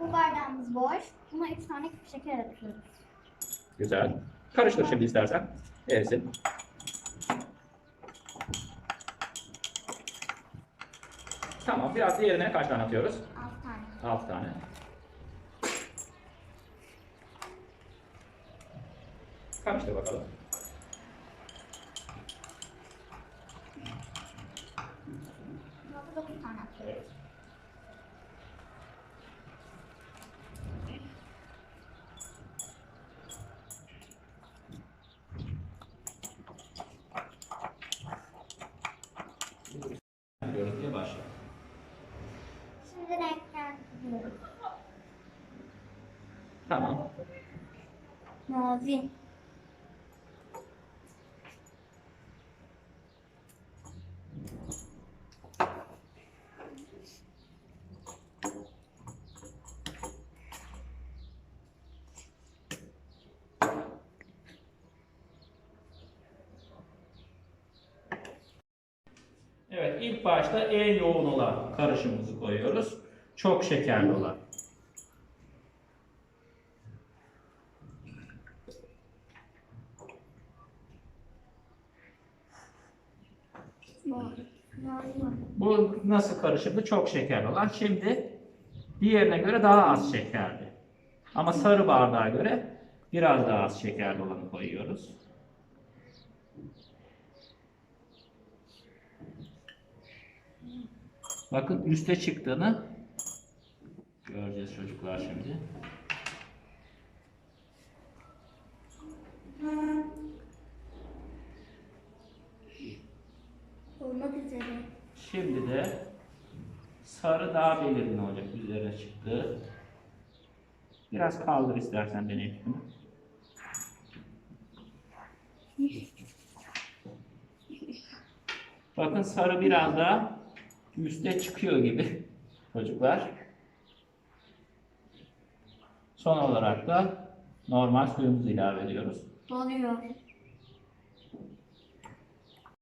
Bu bardağımız boş. Buna 3 tane küp şeker atıyoruz. Güzel. Karıştır şimdi istersen. Erisin. Tamam. Biraz diğerine kaç tane atıyoruz? 6 tane. 6 tane. Karıştır bakalım. Buna da 9 tane atıyoruz. Görüntüye başla. Şimdi Tamam. Mavi. Evet, ilk başta en yoğun olan karışımımızı koyuyoruz. Çok şekerli olan. Bu nasıl karışımdı? Çok şekerli olan. Şimdi diğerine göre daha az şekerli. Ama sarı bardağa göre biraz daha az şekerli olanı koyuyoruz. Bakın üste çıktığını göreceğiz çocuklar şimdi. Olmak üzere. Şimdi de sarı daha belirgin olacak üzerine çıktı. Biraz kaldır istersen deney tüpünü. Bakın sarı biraz daha üste çıkıyor gibi çocuklar. Son olarak da normal suyumuzu ilave ediyoruz. Doluyor.